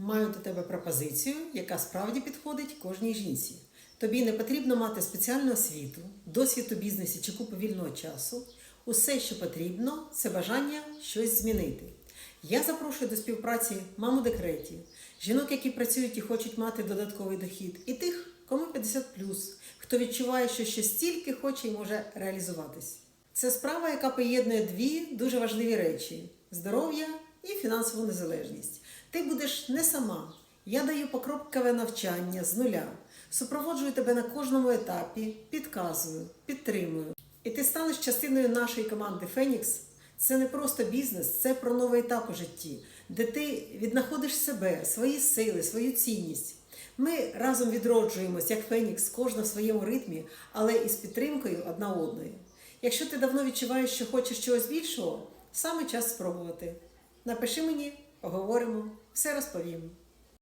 Маю до тебе пропозицію, яка справді підходить кожній жінці. Тобі не потрібно мати спеціальну освіту, досвід у бізнесі чи купу вільного часу. Усе, що потрібно, це бажання щось змінити. Я запрошую до співпраці маму декреті, жінок, які працюють і хочуть мати додатковий дохід, і тих, кому 50 хто відчуває, що ще стільки хоче і може реалізуватись. Це справа, яка поєднує дві дуже важливі речі: здоров'я і фінансову незалежність. Ти будеш не сама. Я даю покрокове навчання з нуля, супроводжую тебе на кожному етапі, підказую, підтримую. І ти станеш частиною нашої команди Фенікс. Це не просто бізнес, це про новий етап у житті, де ти віднаходиш себе, свої сили, свою цінність. Ми разом відроджуємось, як Фенікс, кожна в своєму ритмі, але із підтримкою одна одної. Якщо ти давно відчуваєш, що хочеш чогось більшого, саме час спробувати. Напиши мені, поговоримо, все розповім.